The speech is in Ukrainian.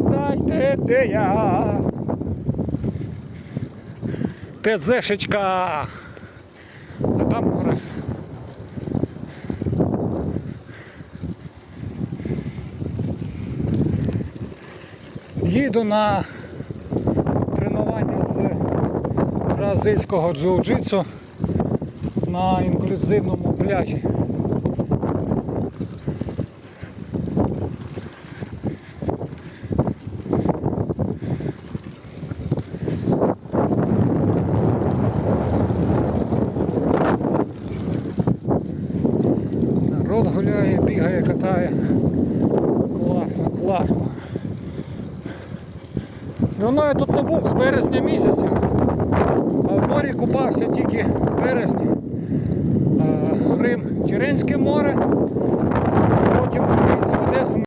вгадайте, де я. ТЗшечка. А там море. Їду на тренування з бразильського джиу-джитсу на інклюзивному пляжі. Гуляє, бігає, катає. Класно, класно. Ну я тут не був з березня місяця, а в морі купався тільки в березні. Рим, Черенське море,